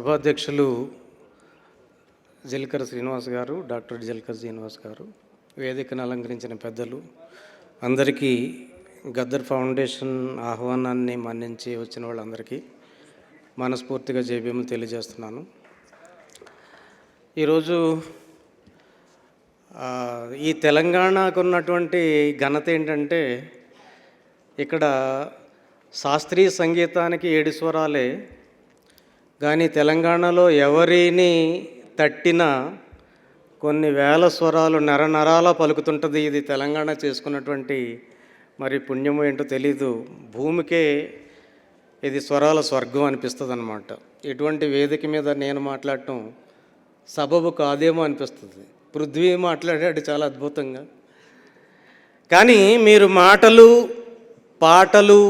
సభాధ్యక్షులు జిల్కర్ శ్రీనివాస్ గారు డాక్టర్ జిల్కర్ శ్రీనివాస్ గారు వేదికను అలంకరించిన పెద్దలు అందరికీ గద్దర్ ఫౌండేషన్ ఆహ్వానాన్ని మన్నించి వచ్చిన వాళ్ళందరికీ మనస్ఫూర్తిగా జేబీఎం తెలియజేస్తున్నాను. ఈరోజు ఈ తెలంగాణకు ఉన్నటువంటి ఘనత ఏంటంటే ఇక్కడ శాస్త్రీయ సంగీతానికి ఏడు స్వరాలే కానీ తెలంగాణలో ఎవరిని తట్టినా కొన్ని వేల స్వరాలు నరనరాల పలుకుతుంటుంది ఇది తెలంగాణ చేసుకున్నటువంటి మరి పుణ్యము ఏంటో తెలీదు. భూమికే ఇది స్వరాల స్వర్గం అనిపిస్తుంది అనమాట ఇటువంటి వేదిక మీద నేను మాట్లాడటం సబబు కాదేమో అనిపిస్తుంది. పృథ్వీ మాట్లాడాడు చాలా అద్భుతంగా. కానీ మీరు మాటలు పాటలు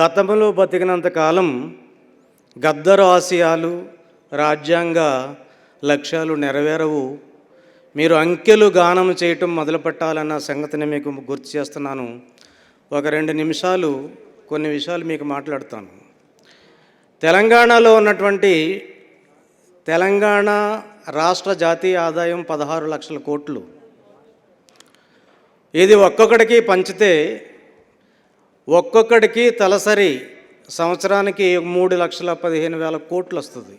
గతంలో బతికినంతకాలం గద్దరు ఆశయాలు రాజ్యాంగ లక్ష్యాలు నెరవేరవు. మీరు అంకెలు గానం చేయటం మొదలుపెట్టాలన్న సంగతిని మీకు గుర్తు చేస్తున్నాను. ఒక రెండు నిమిషాలు కొన్ని విషయాలు మీకు మాట్లాడతాను. తెలంగాణలో ఉన్నటువంటి తెలంగాణ రాష్ట్ర జాతీయ ఆదాయం పదహారు లక్షల కోట్లు. ఇది ఒక్కొక్కడికి పంచితే ఒక్కొక్కడికి తలసరి సంవత్సరానికి మూడు లక్షల పదిహేను వేల కోట్లు వస్తుంది.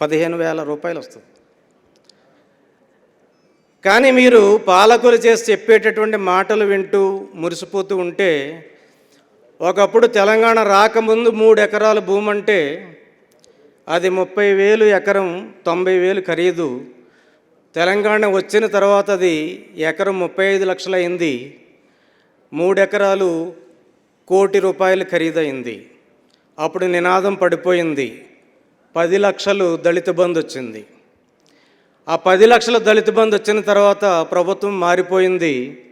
పదిహేను వేల రూపాయలు వస్తుంది. కానీ మీరు పాలకులు చేసి చెప్పేటటువంటి మాటలు వింటూ మురిసిపోతూ ఉంటే ఒకప్పుడు తెలంగాణ రాకముందు మూడు ఎకరాల భూమి అంటే అది ముప్పై వేలు ఎకరం తొంభై వేలు ఖరీదు. తెలంగాణ వచ్చిన తర్వాత అది ఎకరం ముప్పై ఐదు లక్షలైంది మూడు ఎకరాలు కోటి రూపాయలు ఖరీదైంది అప్పుడు నినాదం పడిపోయింది. పది లక్షలు దళిత బంధు వచ్చింది. ఆ పది లక్షల దళిత బంధు వచ్చిన తర్వాత ప్రభుత్వం మారిపోయింది.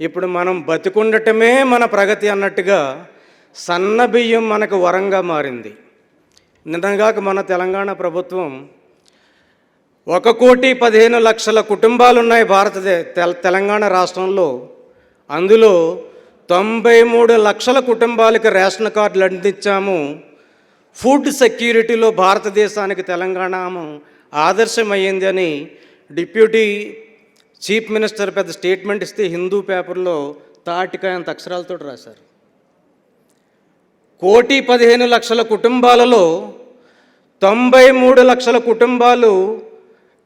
ఇప్పుడు మనం బతికుండటమే మన ప్రగతి అన్నట్టుగా సన్న బియ్యం మనకు వరంగా మారింది. నిన్నగాక మన తెలంగాణ ప్రభుత్వం ఒక కోటి పదిహేను లక్షల కుటుంబాలు ఉన్నాయి భారతదే తెల- తెలంగాణ రాష్ట్రంలో. అందులో తొంభై మూడు లక్షల కుటుంబాలకి రేషన్ కార్డులు అందించాము. ఫుడ్ సెక్యూరిటీలో భారతదేశానికి తెలంగాణ ఆదర్శమయ్యింది అని డిప్యూటీ చీఫ్ మినిస్టర్ పెద్ద స్టేట్మెంట్ ఇస్తే హిందూ పేపర్లో తాటికాయంత అక్షరాలతో రాశారు. కోటి పదిహేను లక్షల కుటుంబాలలో తొంభై మూడు లక్షల కుటుంబాలు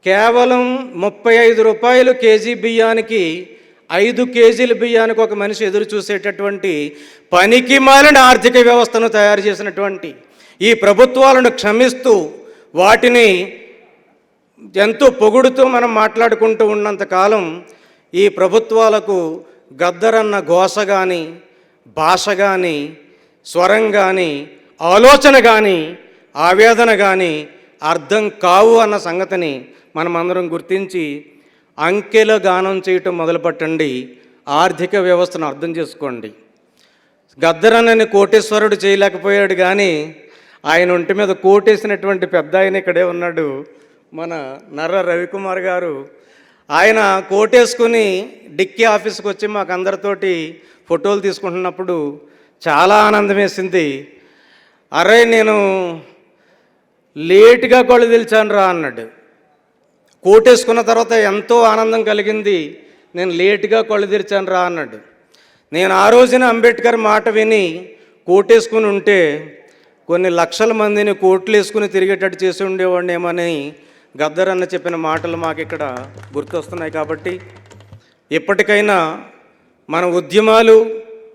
కేవలం ముప్పై ఐదు రూపాయలు కేజీ బియ్యానికి ఐదు కేజీల బియ్యానికి ఒక మనిషి ఎదురు చూసేటటువంటి పనికి మాలిన ఆర్థిక వ్యవస్థను తయారు చేసినటువంటి ఈ ప్రభుత్వాలను క్షమిస్తూ వాటిని ఎంతో పొగుడుతూ మనం మాట్లాడుకుంటూ ఉన్నంతకాలం ఈ ప్రభుత్వాలకు గద్దరన్న ఘోష కానీ భాష కానీ స్వరం కానీ ఆలోచన కానీ ఆవేదన కానీ అర్థం కావు అన్న సంగతిని మనమందరం గుర్తించి అంకెల గానం చేయటం మొదలుపెట్టండి. ఆర్థిక వ్యవస్థను అర్థం చేసుకోండి. గద్దరనని కోటేశ్వరుడు చేయలేకపోయాడు కానీ ఆయన ఒంటి మీద కోటేసినటువంటి పెద్ద ఆయన ఇక్కడే ఉన్నాడు. మన నర్ర రవికుమార్ గారు. ఆయన కోటేసుకుని డిక్కీ ఆఫీస్కి వచ్చి మాకు అందరితోటి ఫోటోలు తీసుకుంటున్నప్పుడు చాలా ఆనందం వేసింది. అరే నేను లేటుగా కొలు తెలిచాను రా అన్నాడు. కోటేసుకున్న తర్వాత ఎంతో ఆనందం కలిగింది. నేను లేటుగా కళ్ళు తెరిచాను రా అన్నాడు. నేను ఆ రోజున అంబేద్కర్ మాట విని కోటేసుకుని ఉంటే కొన్ని లక్షల మందిని కోట్లు వేసుకుని తిరిగేటట్టు చేసి ఉండేవాడినేమని గద్దర్ అన్న చెప్పిన మాటలు మాకు ఇక్కడ గుర్తొస్తున్నాయి కాబట్టి ఎప్పటికైనా మన ఉద్యమాలు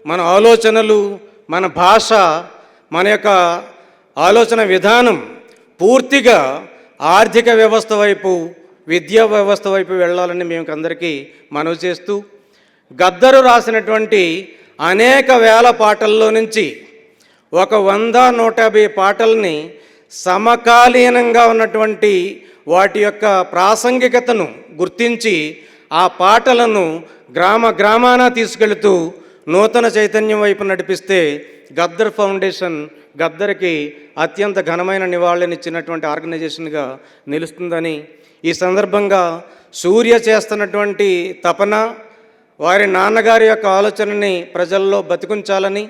మన ఆలోచనలు మన భాష మన యొక్క ఆలోచన విధానం పూర్తిగా ఆర్థిక వ్యవస్థ వైపు విద్యా వ్యవస్థ వైపు వెళ్ళాలని మేము అందరికీ మనవి చేస్తూ గద్దరు రాసినటువంటి అనేక వేల పాటల్లో నుంచి ఒక వంద నూట యాభై పాటల్ని సమకాలీనంగా ఉన్నటువంటి వాటి యొక్క ప్రాసంగికతను గుర్తించి ఆ పాటలను గ్రామ గ్రామాన తీసుకెళుతూ నూతన చైతన్యం వైపు నడిపిస్తే గద్దర్ ఫౌండేషన్ గద్దర్కి అత్యంత ఘనమైన నివాళులనిచ్చినటువంటి ఆర్గనైజేషన్గా నిలుస్తుందని ఈ సందర్భంగా సూర్య చేస్తున్నటువంటి తపన వారి నాన్నగారి యొక్క ఆలోచనని ప్రజల్లో బతికుంచాలని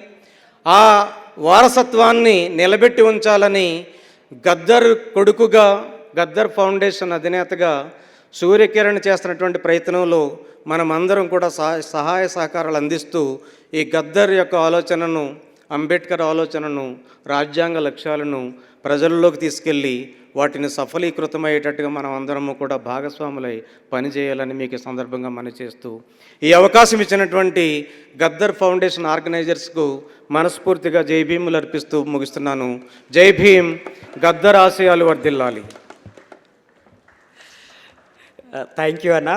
ఆ వారసత్వాన్ని నిలబెట్టి ఉంచాలని గద్దర్ కొడుకుగా గద్దర్ ఫౌండేషన్ అధినేతగా సూర్యకిరణ్ చేస్తున్నటువంటి ప్రయత్నంలో మనమందరం కూడా సహాయ సహకారాలు అందిస్తూ ఈ గద్దర్ యొక్క ఆలోచనను అంబేద్కర్ ఆలోచనను రాజ్యాంగ లక్ష్యాలను ప్రజల్లోకి తీసుకెళ్ళి వాటిని సఫలీకృతమయ్యేటట్టుగా మనం అందరము కూడా భాగస్వాములై పనిచేయాలని మీకు సందర్భంగా మనవి చేస్తూ ఈ అవకాశం ఇచ్చినటువంటి గద్దర్ ఫౌండేషన్ ఆర్గనైజర్స్కు మనస్ఫూర్తిగా జై భీములు అర్పిస్తూ ముగిస్తున్నాను. జై భీమ్ గద్దర్ ఆశయాలు వర్ధిల్లాలి. థ్యాంక్ యూ అన్న